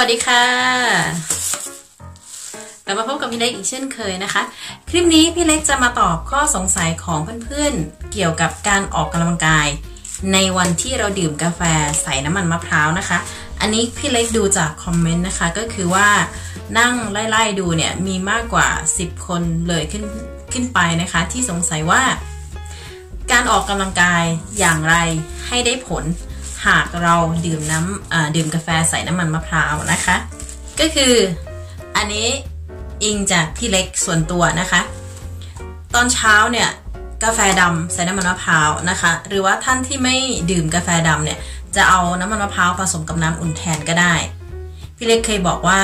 วัสดีค่ะกลับมาพบกับพี่เล็กอีกเช่นเคยนะคะ คลิปนี้พี่เล็กจะมาตอบข้อสงสัยของเพื่อนๆ เกี่ยวกับการออกกำลังกาย ในวันที่เราดื่มกาแฟใส่น้ำมันมะพร้าวนะคะ อันนี้พี่เล็กดูจากคอมเมนต์นะคะ ก็คือว่านั่งไล่ๆดูเนี่ยมีมากกว่า 10 คนเลยขึ้นขึ้นไปนะคะ ที่สงสัยว่า การออกกำลังกายอย่างไรให้ได้ผล หากเราดื่มน้ำดื่มกาแฟใส่น้ำมันมะพร้าวนะคะ ก็คืออันนี้อิงจากพี่เล็กส่วนตัวนะคะ ตอนเช้าเนี่ยกาแฟดำใส่น้ำมันมะพร้าวนะคะ หรือว่าท่านที่ไม่ดื่มกาแฟดำเนี่ยจะเอาน้ำมันมะพร้าวผสมกับน้ำอุ่นแทนก็ได้ พี่เล็กเคยบอกว่า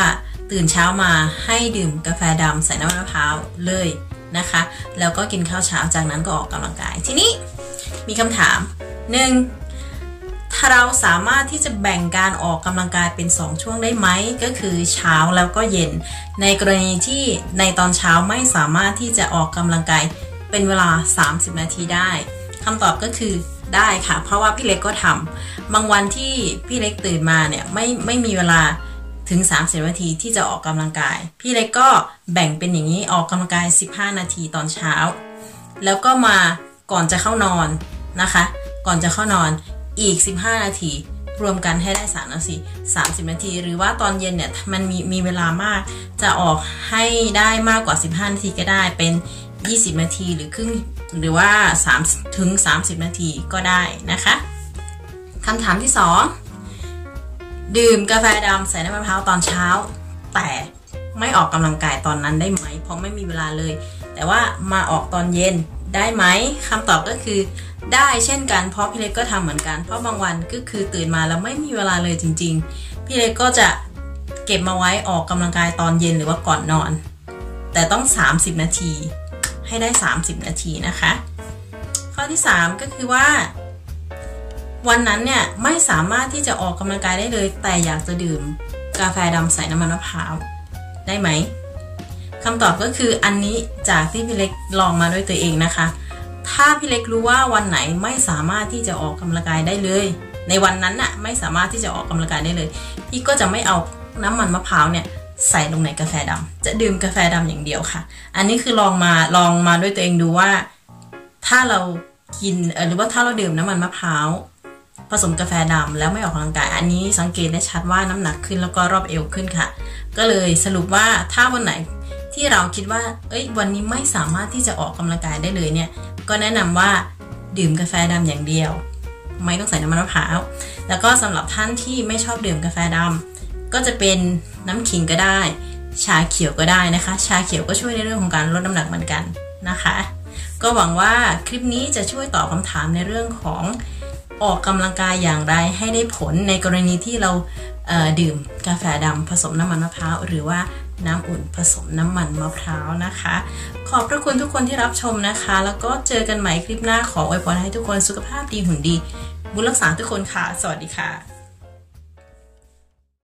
ตื่นเช้ามาให้ดื่มกาแฟดำใส่น้ำมันมะพร้าวเลยนะคะ แล้วก็กินข้าวเช้าจากนั้นก็ออกกำลังกาย ทีนี้มีคำถามหนึ่ง เราสามารถที่จะแบ่งการออกกำลังกายเป็น 2 ช่วงได้ไหม ก็คือเช้าแล้วก็เย็น ในกรณีที่ในตอนเช้าไม่สามารถที่จะออกกำลังกายเป็นเวลา 30 นาทีได้คำตอบก็คือได้ค่ะ เพราะว่าพี่เล็กก็ทำบางวันที่พี่เล็กตื่นมาเนี่ยไม่ไม่มีเวลาถึง 30 นาทีที่จะออกกำลังกาย พี่เล็กก็แบ่งเป็นอย่างนี้ออกกำลังกาย 15 นาทีตอนเช้า แล้วก็มาก่อนจะเข้านอนนะคะ ก่อนจะเข้านอน อีก 15 นาที รวมกันให้ได้3นาที30 นาที หรือว่าตอนเย็นเนี่ยมันมีมีเวลามาก จะออกให้ได้มากกว่า 15 นาทีก็ได้เป็น 20 นาทีหรือครึ่งหรือว่า3ถึง 30 นาทีก็ได้นะคะคำถามที่ 2 ดื่มกาแฟดำใส่น้ำมะพร้าวตอนเช้า แต่ไม่ออกกำลังกายตอนนั้นได้ไหม เพราะไม่มีเวลาเลย แต่ว่ามาออกตอนเย็น ได้ไหมคำตอบก็คือ ได้เช่นกันเพราะพี่เล็กก็ทำเหมือนกัน เพราะบางวันก็คือตื่นมาแล้วไม่มีเวลาเลยจริง ๆ พี่เล็กก็จะเก็บมาไว้ออกกำลังกายตอนเย็นหรือว่าก่อนนอน แต่ต้อง 30 นาที ให้ได้ 30 นาทีนะคะ ข้อที่ 3 ก็คือว่า วันนั้นเนี่ยไม่สามารถที่จะออกกำลังกายได้เลย แต่อยากจะดื่มกาแฟดำใส่น้ำมันมะพร้าวได้ไหม คำตอบก็คืออันนี้จากที่พี่เล็กลองมาด้วยตัวเองนะคะ ถ้าพี่เล็กรู้ว่าวันไหนไม่สามารถที่จะออกกำลังกายได้เลย ในวันนั้นน่ะไม่สามารถที่จะออกกำลังกายได้เลย พี่ก็จะไม่เอาน้ำมันมะพร้าวเนี่ยใส่ลงในกาแฟดำจะดื่มกาแฟดำอย่างเดียวค่ะ อันนี้คือลองมาลองมาด้วยตัวเองดูว่า ถ้าเรากินหรือว่าถ้าเราดื่มน้ำมันมะพร้าวผสมกาแฟดำแล้วไม่ออกกำลังกาย อันนี้สังเกตได้ชัดว่าน้ำหนักขึ้นแล้วก็รอบเอวขึ้นค่ะ ก็เลยสรุปว่าถ้าวันไหน ที่เราคิดว่า เอ้ย วันนี้ไม่สามารถที่จะออกกำลังกายได้เลยเนี่ย ก็แนะนำว่าดื่มกาแฟดำอย่างเดียว ไม่ต้องใส่น้ำมันมะพร้าว แล้วก็สำหรับท่านที่ไม่ชอบดื่มกาแฟดำก็จะเป็นน้ำขิงก็ได้ ชาเขียวก็ได้นะคะ ชาเขียวก็ช่วยในเรื่องของการลดน้ำหนักเหมือนกันนะคะ ก็หวังว่าคลิปนี้จะช่วยตอบคาถามในเรื่องของออกกำลังกายอย่างไรให้ได้ผลในกรณีที่เราดื่มกาแฟดำผสมน้ำมันมะพร้าวหรือว่า น้ำอุ่นผสมน้ำมันมะพร้าวนะคะ ขอบพระคุณทุกคนที่รับชมนะคะ แล้วก็เจอกันใหม่คลิปหน้าขออวยพรให้ทุกคนสุขภาพดีหุ่นดี บุญรักษาทุกคนค่ะ สวัสดีค่ะ